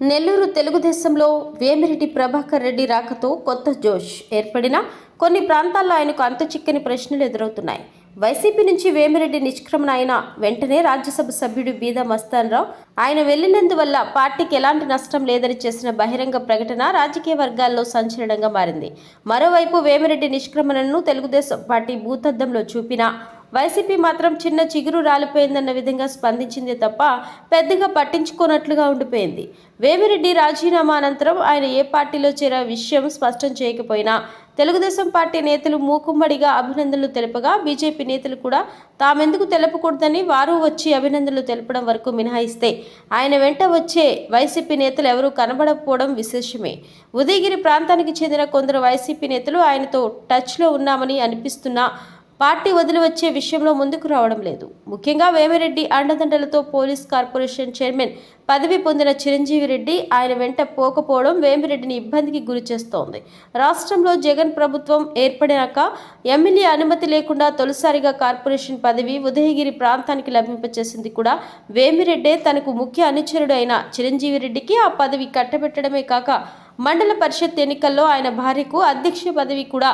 నెల్లూరు తెలుగుదేశంలో వేమిరెడ్డి ప్రభాకర్ రెడ్డి రాకతో కొత్త జోష్ ఏర్పడిన కొన్ని ప్రాంతాల్లో ఆయనకు అంత చిక్కని ప్రశ్నలు ఎదురవుతున్నాయి. వైసీపీ నుంచి వేమిరెడ్డి నిష్క్రమణ అయిన వెంటనే రాజ్యసభ సభ్యుడు బీదా మస్తాన్రావు ఆయన వెళ్ళినందువల్ల పార్టీకి ఎలాంటి నష్టం లేదని చేసిన బహిరంగ ప్రకటన రాజకీయ వర్గాల్లో సంచలనంగా మారింది. మరోవైపు వేమిరెడ్డి నిష్క్రమణను తెలుగుదేశం పార్టీ భూతద్దంలో చూపినా వైసీపీ మాత్రం చిన్న చిగురు రాలిపోయిందన్న విధంగా స్పందించింది తప్ప పెద్దగా పట్టించుకోనట్లుగా ఉండిపోయింది. వేమిరెడ్డి రాజీనామా అనంతరం ఆయన ఏ పార్టీలో చేరే విషయం స్పష్టం చేయకపోయినా తెలుగుదేశం పార్టీ నేతలు మూకుమ్మడిగా అభినందనలు తెలుపగా బీజేపీ నేతలు కూడా తామెందుకు తెలపకూడదని వారు వచ్చి అభినందనలు తెలపడం వరకు మినహాయిస్తే ఆయన వెంట వచ్చే వైసీపీ నేతలు ఎవరూ కనబడకపోవడం విశేషమే. ఉదయగిరి ప్రాంతానికి చెందిన కొందరు వైసీపీ నేతలు ఆయనతో టచ్లో ఉన్నామని అనిపిస్తున్నా పార్టీ వదిలి వచ్చే విషయంలో ముందుకు రావడం లేదు. ముఖ్యంగా వేమిరెడ్డి అండదండలతో పోలీస్ కార్పొరేషన్ చైర్మన్ పదవి పొందిన చిరంజీవి రెడ్డి ఆయన వెంట పోకపోవడం వేమిరెడ్డిని ఇబ్బందికి గురి చేస్తోంది. రాష్ట్రంలో జగన్ ప్రభుత్వం ఏర్పడినాక ఎమ్మెల్యే అనుమతి లేకుండా తొలిసారిగా కార్పొరేషన్ పదవి ఉదయగిరి ప్రాంతానికి లభింపచేసింది కూడా వేమిరెడ్డే. తనకు ముఖ్య అనుచరుడు అయిన చిరంజీవి రెడ్డికి ఆ పదవి కట్టబెట్టడమే కాక మండల పరిషత్ ఎన్నికల్లో ఆయన భార్యకు అధ్యక్ష పదవి కూడా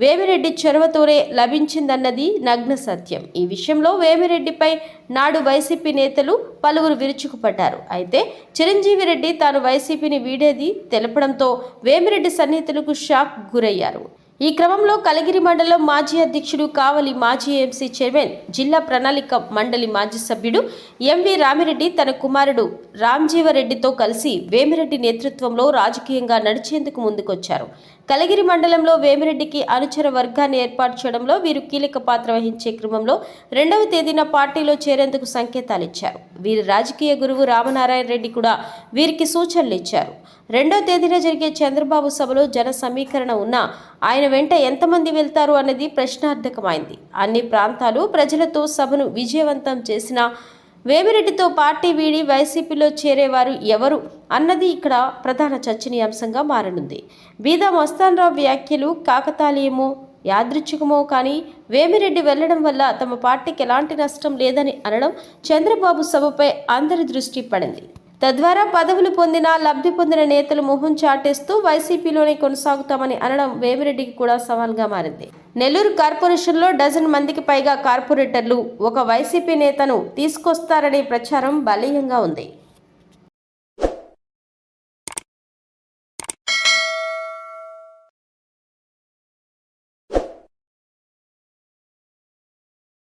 వేమిరెడ్డి చొరవతోనే లభించిందన్నది నగ్న సత్యం. ఈ విషయంలో వేమిరెడ్డిపై నాడు వైసీపీ నేతలు పలువురు విరుచుకుపడ్డారు. అయితే చిరంజీవి రెడ్డి తాను వైసీపీని వీడేది తెలపడంతో వేమిరెడ్డి సన్నిహితులకు షాక్ గురయ్యారు. ఈ క్రమంలో కలగిరి మండలం మాజీ అధ్యక్షుడు కావలి మాజీ ఎంసీ చైర్మన్ జిల్లా ప్రణాళిక మండలి మాజీ సభ్యుడు ఎంవి రామిరెడ్డి తన కుమారుడు రామ్జీవరెడ్డితో కలిసి వేమిరెడ్డి నేతృత్వంలో రాజకీయంగా నడిచేందుకు ముందుకొచ్చారు. కలగిరి మండలంలో వేమిరెడ్డికి అనుచర వర్గాన్ని ఏర్పాటు చేయడంలో వీరు కీలక పాత్ర వహించే క్రమంలో రెండవ తేదీన పార్టీలో చేరేందుకు సంకేతాలు ఇచ్చారు. వీరి రాజకీయ గురువు రామనారాయణ రెడ్డి కూడా వీరికి సూచనలు ఇచ్చారు. రెండో తేదీన జరిగే చంద్రబాబు సభలో జన సమీకరణ ఉన్నా ఆయన వెంట ఎంతమంది వెళ్తారు అన్నది ప్రశ్నార్థకమైంది. అన్ని ప్రాంతాలు ప్రజలతో సభను విజయవంతం చేసిన వేమిరెడ్డితో పార్టీ వీడి వైసీపీలో చేరేవారు ఎవరు అన్నది ఇక్కడ ప్రధాన చర్చనీయాంశంగా మారనుంది. బీదా మస్తాన్రావు వ్యాఖ్యలు కాకతాళీయమో యాదృచ్ఛికమో కానీ వేమిరెడ్డి వెళ్ళడం వల్ల తమ పార్టీకి ఎలాంటి నష్టం లేదని అనడం చంద్రబాబు సభపై అందరి దృష్టి పడింది. తద్వారా పదవులు పొందిన లబ్ధి పొందిన నేతలు మొహం చాటేస్తూ వైసీపీలోనే కొనసాగుతామని అనడం వేమిరెడ్డికి కూడా సవాల్గా మారింది. నెల్లూరు కార్పొరేషన్లో డజన్ మందికి పైగా కార్పొరేటర్లు ఒక వైసీపీ నేతను తీసుకొస్తారనే ప్రచారం బలీయంగా ఉంది.